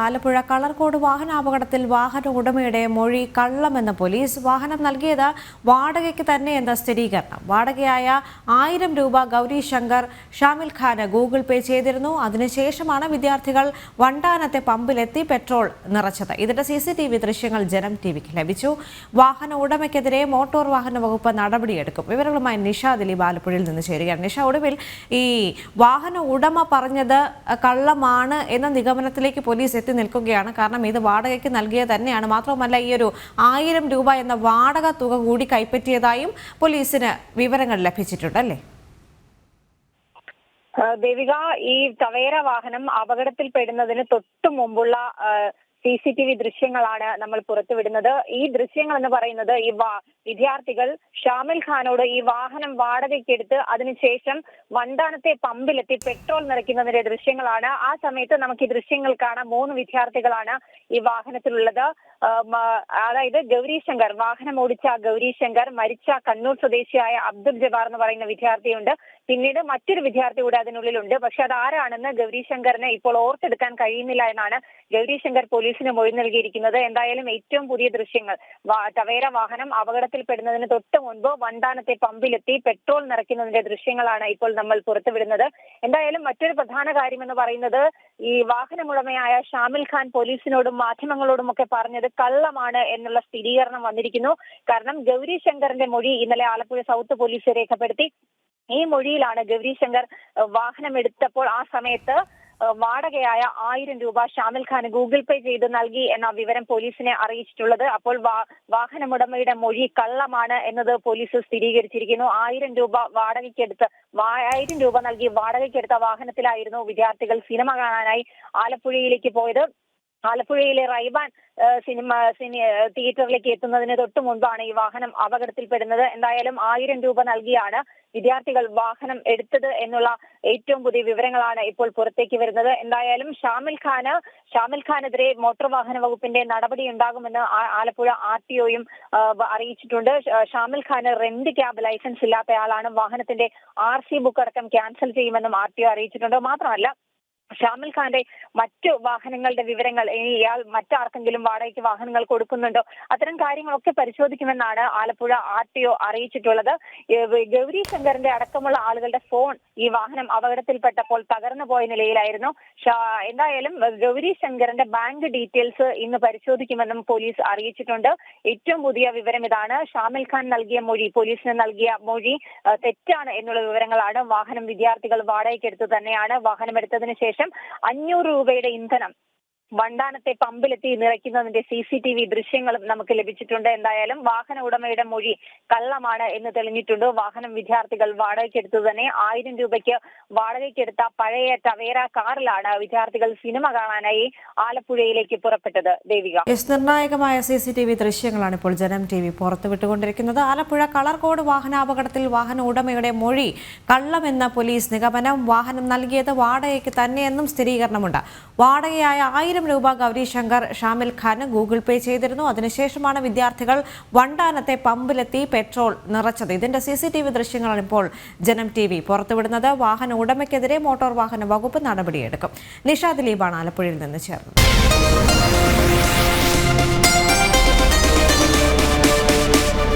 ആലപ്പുഴ കളർകോട് വാഹനാപകടത്തിൽ വാഹന ഉടമയുടെ മൊഴി കള്ളമെന്ന് പോലീസ് വാഹനം നൽകിയത് വാടകയ്ക്ക് തന്നെയെന്ന സ്ഥിരീകരണം. വാടകയായ ആയിരം രൂപ ഗൗരി ശങ്കർ ഷാമിൽ ഖാന് ഗൂഗിൾ പേ ചെയ്തിരുന്നു. അതിനുശേഷമാണ് വിദ്യാർത്ഥികൾ വണ്ടാനത്തെ പമ്പിലെത്തി പെട്രോൾ നിറച്ചത്. ഇതിന്റെ സി സി ടി വി ദൃശ്യങ്ങൾ ജനം ടി ലഭിച്ചു. വാഹന ഉടമയ്ക്കെതിരെ മോട്ടോർ വാഹന വകുപ്പ് നടപടിയെടുക്കും. വിവരങ്ങളുമായി നിഷ ദിലീപ് ആലപ്പുഴയിൽ നിന്ന് ചേരുകയാണ്. നിഷ ഒടുവിൽ ഈ വാഹന ഉടമ പറഞ്ഞത് കള്ളമാണ് എന്ന നിഗമനത്തിലേക്ക് പോലീസ് എത്തി നിൽക്കുകയാണ്. കാരണം ഇത് വാടകയ്ക്ക് നൽകിയത് തന്നെയാണ്. മാത്രവുമല്ല ഈ ഒരു ആയിരം രൂപ എന്ന വാടക തുക കൂടി കൈപ്പറ്റിയതായും പോലീസിന് വിവരങ്ങൾ ലഭിച്ചിട്ടുണ്ട് അല്ലേ? ദേവിക ഈ തവേര വാഹനം അപകടത്തിൽപ്പെടുന്നതിന് തൊട്ടു മുമ്പുള്ള സി സി ടി വി ദൃശ്യങ്ങളാണ് നമ്മൾ പുറത്തുവിടുന്നത്. ഈ ദൃശ്യങ്ങൾ എന്ന് പറയുന്നത് ഈ വിദ്യാർത്ഥികൾ ഷാമിൽ ഖാനോട് ഈ വാഹനം വാടകയ്ക്കെടുത്ത് അതിനുശേഷം വണ്ടാനത്തെ പമ്പിലെത്തി പെട്രോൾ നിറയ്ക്കുന്നതിന്റെ ദൃശ്യങ്ങളാണ്. ആ സമയത്ത് നമുക്ക് ഈ ദൃശ്യങ്ങൾ കാണാം മൂന്ന് വിദ്യാർത്ഥികളാണ് ഈ വാഹനത്തിലുള്ളത്. അതായത് ഗൗരി ശങ്കർ വാഹനം ഓടിച്ച ഗൗരി ശങ്കർ മരിച്ച കണ്ണൂർ സ്വദേശിയായ അബ്ദുൾ ജവാർ എന്ന് പറയുന്ന വിദ്യാർത്ഥിയുണ്ട്. പിന്നീട് മറ്റൊരു വിദ്യാർത്ഥി കൂടെ അതിനുള്ളിലുണ്ട്. പക്ഷെ അത് ആരാണെന്ന് ഗൗരി ശങ്കറിനെ ഇപ്പോൾ ഓർത്തെടുക്കാൻ കഴിയുന്നില്ല എന്നാണ് ഗൗരി ശങ്കർ പോലീസിന് മൊഴി നൽകിയിരിക്കുന്നത്. എന്തായാലും ഏറ്റവും പുതിയ ദൃശ്യങ്ങൾ ടവേര വാഹനം അപകടത്തിൽപ്പെടുന്നതിന് തൊട്ട് മുൻപ് വണ്ടാനത്തെ പമ്പിലെത്തി പെട്രോൾ നിറയ്ക്കുന്നതിന്റെ ദൃശ്യങ്ങളാണ് ഇപ്പോൾ നമ്മൾ പുറത്തുവിടുന്നത്. എന്തായാലും മറ്റൊരു പ്രധാന കാര്യം എന്ന് പറയുന്നത് ഈ വാഹനമുടമയായ ഷാമിൽ ഖാൻ പോലീസിനോടും മാധ്യമങ്ങളോടും ഒക്കെ പറഞ്ഞത് കള്ളമാണ് എന്നുള്ള സ്ഥിരീകരണം വന്നിരിക്കുന്നു. കാരണം ഗൗരി ശങ്കറിന്റെ മൊഴി ഇന്നലെ ആലപ്പുഴ സൗത്ത് പോലീസ് രേഖപ്പെടുത്തി. ഈ മൊഴിയിലാണ് ഗൗരി ശങ്കർ വാഹനം എടുത്തപ്പോൾ ആ സമയത്ത് വാടകയായ ആയിരം രൂപ ഷാമിൽ ഖാൻ ഗൂഗിൾ പേ ചെയ്ത് നൽകി എന്ന വിവരം പോലീസിനെ അറിയിച്ചിട്ടുള്ളത്. അപ്പോൾ വാഹനമുടമയുടെ മൊഴി കള്ളമാണ് എന്നത് പോലീസ് സ്ഥിരീകരിച്ചിരിക്കുന്നു. ആയിരം രൂപ വാടകയ്ക്കെടുത്ത് ആയിരം രൂപ നൽകി വാടകയ്ക്കെടുത്ത വാഹനത്തിലായിരുന്നു വിദ്യാർത്ഥികൾ സിനിമ കാണാനായി ആലപ്പുഴയിലേക്ക് പോയത്. ആലപ്പുഴയിലെ റൈബാൻ സിനിമ സിനി തിയേറ്ററിലേക്ക് എത്തുന്നതിന് തൊട്ട് മുൻപാണ് ഈ വാഹനം അപകടത്തിൽപ്പെടുന്നത്. എന്തായാലും ആയിരം രൂപ നൽകിയാണ് വിദ്യാർത്ഥികൾ വാഹനം എടുത്തത് എന്നുള്ള ഏറ്റവും പുതിയ വിവരങ്ങളാണ് ഇപ്പോൾ പുറത്തേക്ക് വരുന്നത്. എന്തായാലും ഷാമിൽ ഖാന് ഷാമിൽ ഖാനെതിരെ മോട്ടോർ വാഹന വകുപ്പിന്റെ നടപടി ഉണ്ടാകുമെന്ന് ആലപ്പുഴ ആർ ടി ഒയും അറിയിച്ചിട്ടുണ്ട്. ഷാമിൽ ഖാന് റെന്റ് ക്യാബ് ലൈസൻസ് ഇല്ലാത്തയാളാണ് വാഹനത്തിന്റെ ആർ സി ബുക്ക് അടക്കം ക്യാൻസൽ ചെയ്യുമെന്നും ആർ ടി ഒ അറിയിച്ചിട്ടുണ്ട്. മാത്രമല്ല ഷാമിൽ ഖാന്റെ മറ്റു വാഹനങ്ങളുടെ വിവരങ്ങൾ ഇയാൾ മറ്റാർക്കെങ്കിലും വാടകയ്ക്ക് വാഹനങ്ങൾ കൊടുക്കുന്നുണ്ടോ അത്തരം കാര്യങ്ങളൊക്കെ പരിശോധിക്കുമെന്നാണ് ആലപ്പുഴ ആർ ടി ഒ അറിയിച്ചിട്ടുള്ളത്. ഗൗരി ശങ്കറിന്റെ അടക്കമുള്ള ആളുകളുടെ ഫോൺ ഈ വാഹനം അപകടത്തിൽപ്പെട്ടപ്പോൾ തകർന്നു പോയ നിലയിലായിരുന്നു. എന്തായാലും ഗൗരി ശങ്കറിന്റെ ബാങ്ക് ഡീറ്റെയിൽസ് ഇന്ന് പരിശോധിക്കുമെന്നും പോലീസ് അറിയിച്ചിട്ടുണ്ട്. ഏറ്റവും പുതിയ വിവരം ഇതാണ്. ഷാമിൽ ഖാൻ നൽകിയ മൊഴി പോലീസിന് നൽകിയ മൊഴി തെറ്റാണ് എന്നുള്ള വിവരങ്ങളാണ് വാഹനം വിദ്യാർത്ഥികൾ വാടകയ്ക്കെടുത്ത് തന്നെയാണ് വാഹനം എടുത്തതിന് ശേഷം അഞ്ഞൂറ് രൂപയുടെ ഇന്ധനം വണ്ടാനത്തെ പമ്പിലെത്തി നിറയ്ക്കുന്നതിന്റെ സി സി ടി വി ദൃശ്യങ്ങളും നമുക്ക് ലഭിച്ചിട്ടുണ്ട്. എന്തായാലും വാഹന ഉടമയുടെ മൊഴി കള്ളമാണ് എന്ന് തെളിഞ്ഞിട്ടുണ്ട്. വാഹനം വിദ്യാർത്ഥികൾ വാടകയ്ക്കെടുത്തു തന്നെ ആയിരം രൂപയ്ക്ക് വാടകയ്ക്കെടുത്ത പഴയ ടവേര കാറിലാണ് വിദ്യാർത്ഥികൾ സിനിമ കാണാനായി ആലപ്പുഴയിലേക്ക് പുറപ്പെട്ടത്. ദേവിക. യെസ് നിർണായകമായ സി സി ടി വി ദൃശ്യങ്ങളാണ് ഇപ്പോൾ ജനം ടി വി പുറത്തുവിട്ടുകൊണ്ടിരിക്കുന്നത് ആലപ്പുഴ കളർകോട് വാഹനാപകടത്തിൽ വാഹന ഉടമയുടെ മൊഴി കള്ളമെന്ന പോലീസ് നിഗമനം വാഹനം നൽകിയത് വാടകയ്ക്ക് തന്നെയെന്നും സ്ഥിരീകരണമുണ്ട്. വാടകയായ ആയിരം രൂപ ഗൗരി ശങ്കർ ഷാമിൽ ഖാന് ഗൂഗിൾ പേ ചെയ്തിരുന്നു. അതിനുശേഷമാണ് വിദ്യാർത്ഥികൾ വണ്ടാനത്തെ പമ്പിലെത്തി പെട്രോൾ നിറച്ചത്. ഇതിന്റെ സി സി ടി വി ദൃശ്യങ്ങളാണ് ഇപ്പോൾ ജനം ടി വി പുറത്തുവിടുന്നത്. വാഹന ഉടമയ്ക്കെതിരെ മോട്ടോർ വാഹന വകുപ്പ് നടപടിയെടുക്കും. നിഷ ദിലീപാണ് ആലപ്പുഴയിൽ നിന്ന് ചേർന്നത്.